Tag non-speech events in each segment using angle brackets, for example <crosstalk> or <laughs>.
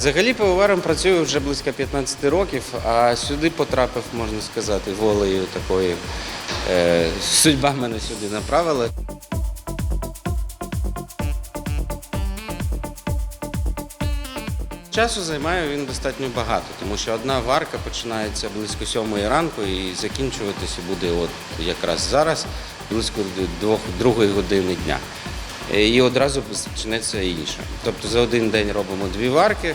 Взагалі пивоваром працюю вже близько 15 років, а сюди потрапив, можна сказати, волею такої. Е, судьба мене сюди направила. Часу займає він достатньо багато, тому що одна варка починається близько сьомої ранку і закінчуватися буде от якраз зараз, близько другої години дня. Е, І одразу почнеться інше. Тобто за один день робимо дві варки.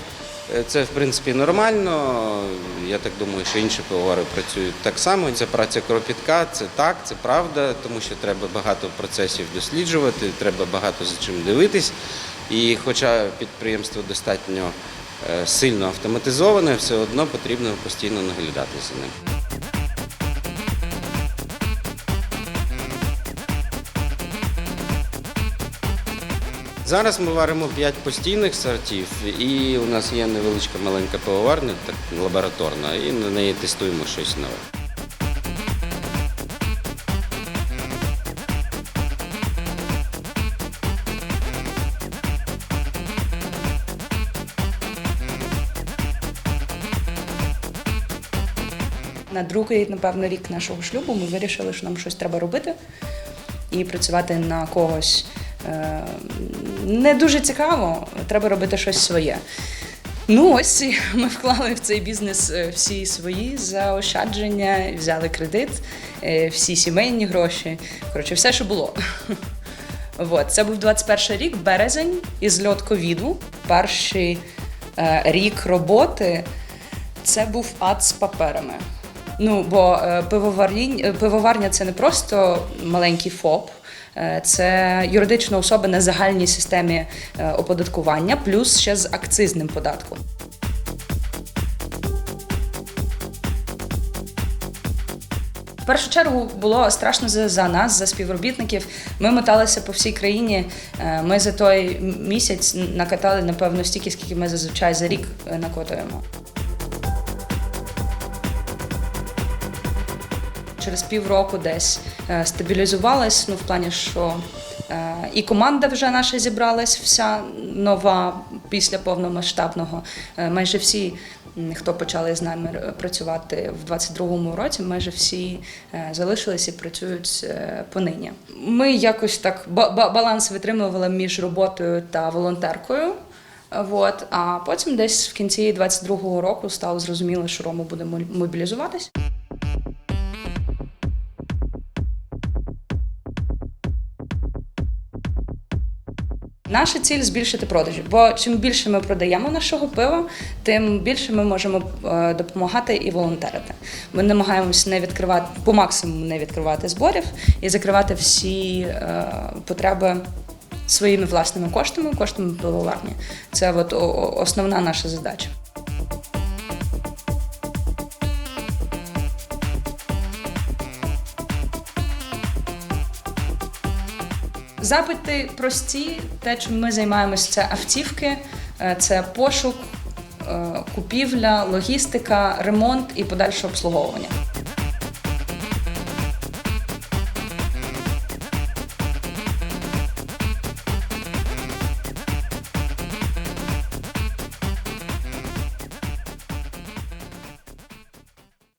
Е, Це в принципі нормально. Я так думаю, що інші пивовари працюють так само. Це праця кропітка, це так, це правда, тому що треба багато процесів досліджувати, треба багато за чим дивитись. І хоча підприємство достатньо е, сильно автоматизоване, все одно потрібно постійно наглядати за ним. Зараз ми варимо 5 постійних сортів, і у нас є невеличка маленька пивоварня, так лабораторна, і на неї тестуємо щось нове. На другий, напевно, рік нашого шлюбу ми вирішили, що нам щось треба робити і працювати на когось е, не дуже цікаво, треба робити щось своє. Ну, ось <laughs> ми вклали в цей бізнес е, всі свої заощадження, взяли кредит, е, всі сімейні гроші. Коротше, все, що було. <laughs> От, це був 21 рік, березень, і зльот ковіду. Перший е, рік роботи це був ад з паперами. Ну, бо е, пивоварінь, пивоварня це не просто маленький ФОП, це юридична особа на загальній системі е, оподаткування, плюс ще з акцизним податком. В першу чергу було страшно за, за нас, за співробітників. Ми моталися по всій країні. Е, Ми за той місяць накатали, напевно, стільки, скільки ми зазвичай за рік е, накотуємо. Через півроку десь е, стабілізувалась, ну в плані, що е, і команда вже наша зібралась, вся нова після повномасштабного. Е, Майже всі, хто почали з нами працювати в 22-му році, майже всі залишились і працюють понині. Ми якось так ба- ба- баланс витримували між роботою та волонтеркою. От, а потім десь в кінці 22-го року стало зрозуміло, що Рома буде мобі- мобілізуватись. Наша ціль збільшити продажі, бо чим більше ми продаємо нашого пива, тим більше ми можемо е, допомагати і волонтерити. Ми намагаємося не відкривати по максимуму не відкривати зборів і закривати всі е, потреби своїми власними коштами, коштами пивоварні. Це от основна наша задача. Запити прості. Те, чим ми займаємося, це автівки, е, це пошук, е, купівля, логістика, ремонт і подальше обслуговування.